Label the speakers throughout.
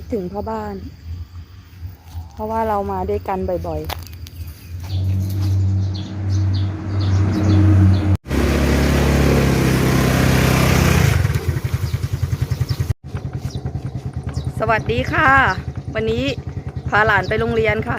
Speaker 1: คิดถึงพ่อบ้าน เพราะว่าเรามาด้วยกันบ่อยๆสวัสดีค่ะ วันนี้พาหลานไปโรงเรียนค่ะ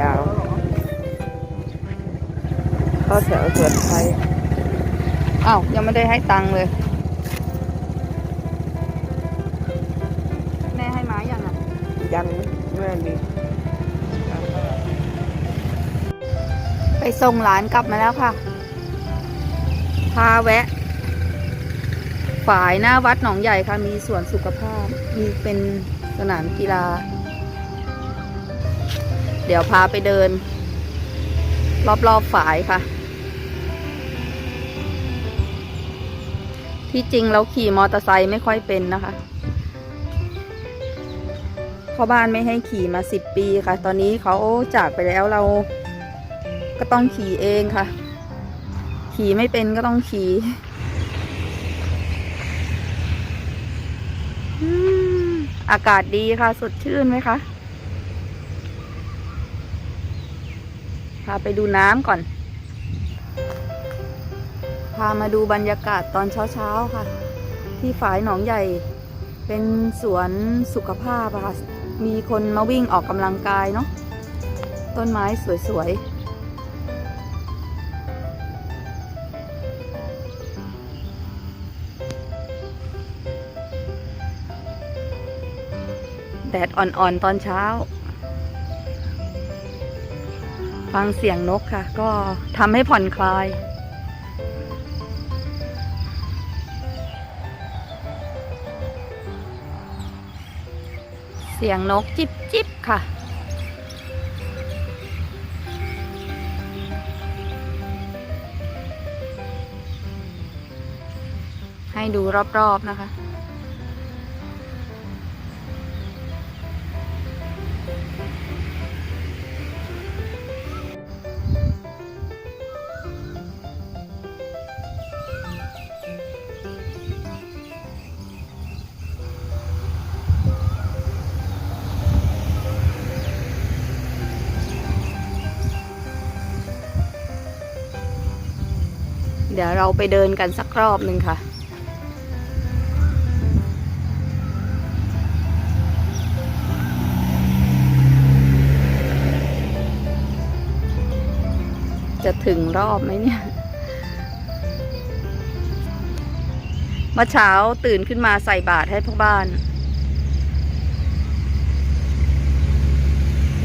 Speaker 1: ยา
Speaker 2: ว เข้าแถวสวนไทย
Speaker 1: อ้าวยังไม่ได้ให้ตังค์เลย แม่ให้ไม้ยังอะ
Speaker 2: ยังแม่มี
Speaker 1: ไปส่งหลานกลับมาแล้วค่ะ พาแวะ ฝ่ายหน้าวัดหนองใหญ่ค่ะ มีสวนสุขภาพ มีเป็นสนามกีฬา เดี๋ยวพาไปเดิน รอบๆฝายค่ะ ที่จริงเราขี่มอเตอร์ไซค์ไม่ค่อยเป็นนะคะพ่อบ้านไม่ให้ขี่มาสิบปีค่ะ ตอนนี้เขาจากไปแล้วเราก็ต้องขี่เองค่ะ ขี่ไม่เป็นก็ต้องขี่อากาศดีค่ะ สดชื่นไหมคะาไปดูน้ำก่อน พามาดูบรรยากาศตอนเช้าๆค่ะ ที่ฝายหนองใหญ่ เป็นสวนสุขภาพค่ะ มีคนมาวิ่งออกกำลังกายเนาะ ต้นไม้สวยๆแดดอ่อนๆ ตอนเช้า ฟังเสียงนกค่ะ ก็ทำให้ผ่อนคลาย เสียงนกจิบจิบค่ะ ให้ดูรอบๆนะคะ ดี๋ยวเราไปเดินกันสักรอบหนึ่งค่ะ จะถึงรอบไหมเนี่ยเมื่อเช้าตื่นขึ้นมาใส่บาตรให้พ่อบ้าน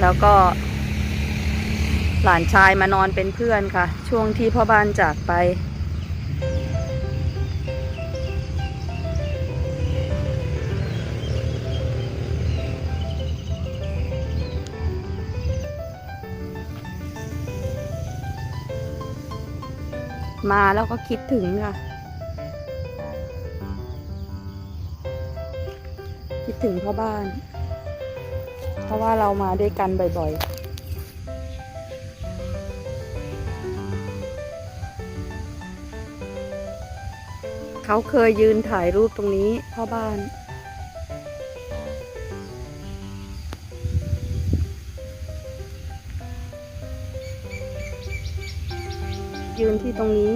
Speaker 1: แล้วก็ หลานชายมานอนเป็นเพื่อนค่ะ ช่วงที่พ่อบ้านจากไป มาแล้วก็คิดถึงค่ะ คิดถึงพ่อบ้าน เพราะว่าเรามาด้วยกันบ่อยๆเขาเคยยืนถ่ายรูปตรงนี้พ่อบ้าน ยืนที่ตรงนี้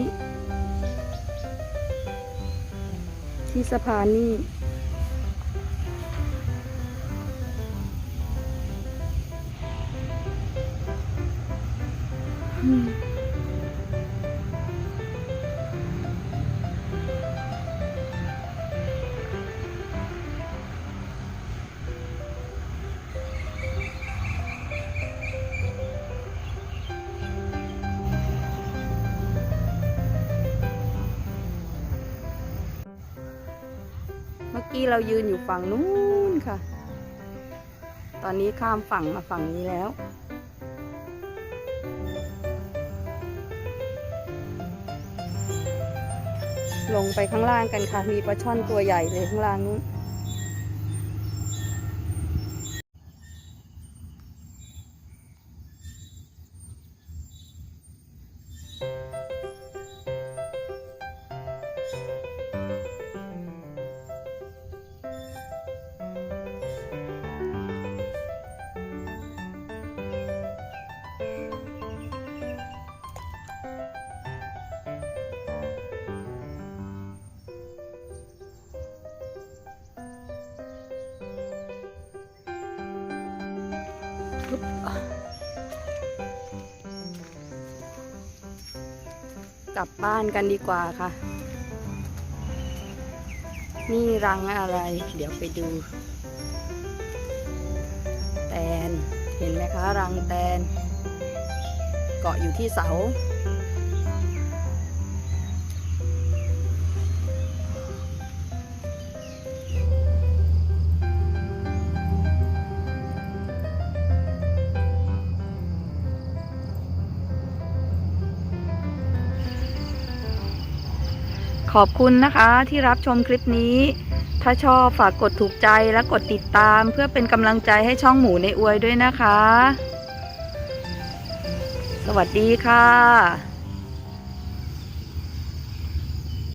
Speaker 1: ที่สะพานนี่อืม เมื่อกี้เรายืนอยู่ฝั่งนู้นค่ะ ตอนนี้ข้ามฝั่งมาฝั่งนี้แล้ว ลงไปข้างล่างกันค่ะ มีปลาช่อนตัวใหญ่เลยข้างล่างนู้น กลับบ้านกันดีกว่าค่ะ นี่รังอะไร เดี๋ยวไปดู แตน เห็นไหมคะ รังแตน เกาะอยู่ที่เสา ขอบคุณนะคะที่รับชมคลิปนี้ ถ้าชอบฝากกดถูกใจและกดติดตาม เพื่อเป็นกำลังใจให้ช่องหมูในอวยด้วยนะคะ สวัสดีค่ะ